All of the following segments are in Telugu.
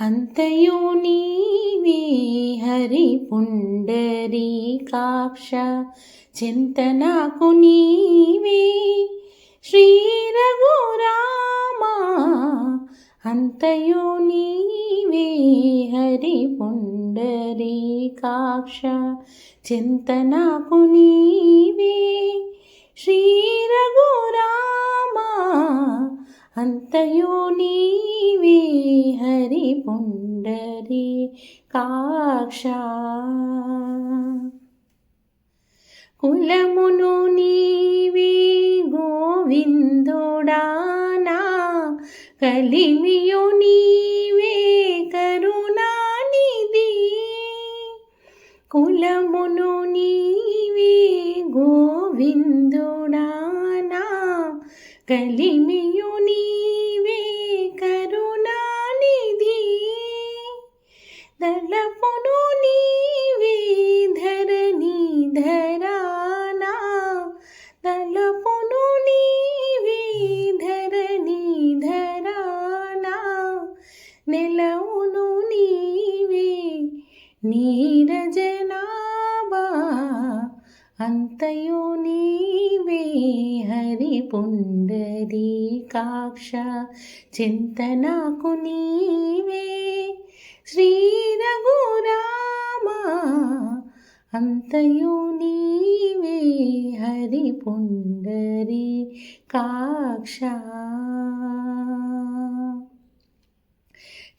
అంతయు నీవే హరి పుండరీకాక్ష చింతనాకు నీవే శ్రీ రఘురామా. అంతయు నీవే హరి పుండరీకాక్ష చింతనాకు నీవే శ్రీ రఘురామా. అంతయు నీవే హరి పుండరి కాక్ష. కులమును నీవే గోవిందుడానా కలిమియు నీవే కరుణానిధి కులమును నీవే గోవిందుడానా కలిమియు నీ నెలవును నీవే నీరజనాభా అంతయు నీవే హరి పుండరీకాక్ష చింతనాకు నీవే శ్రీ రఘురామా. అంతయు నీవే హరి పుండరీకాక్ష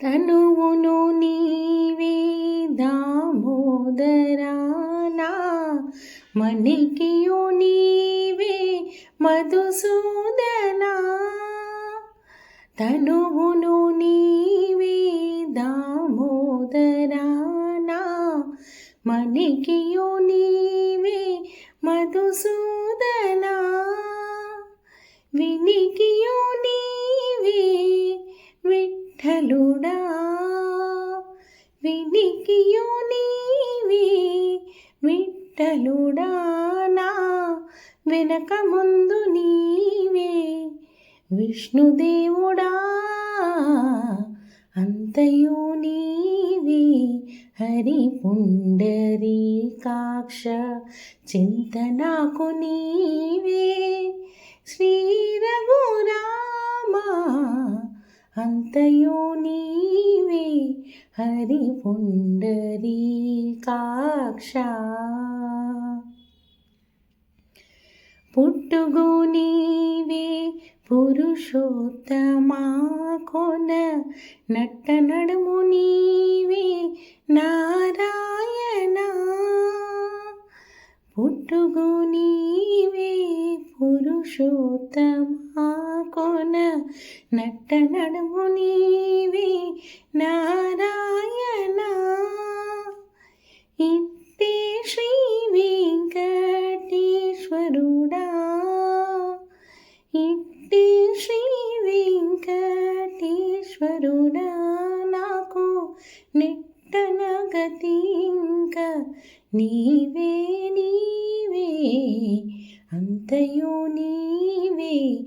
తనువును నీవే దామోదరానా మణికియు నీవే మధుసూదనా. తనువును నీవే దామోదరానా మణికియు నీవే మధుసూ విఠలుడా వినికియో నీవే విఠలుడా నా వెనక ముందు నీవే విష్ణుదేవుడా అంతయో నీవే హరి పుండరీకాక్ష చింతనాకు నీవే హరి పుండరీకాక్ష పుట్టుగు నీవే పురుషోత్తమా కొన నట్ట నడుము నీవే నారాయణ. పుట్టుగు పురుషోత్తమ నట్ట నడుము నీవే నారాయణ. ఇట్టే శ్రీ వెంకటేశ్వరుడా ఇట్టి శ్రీ వెంకటేశ్వరుడా. నాకు నిట్టన గతి ఇంకా నీవే నీవే అంతయో నీవే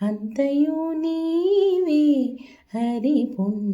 అంతయు నీవే హరి పుండరీకాక్ష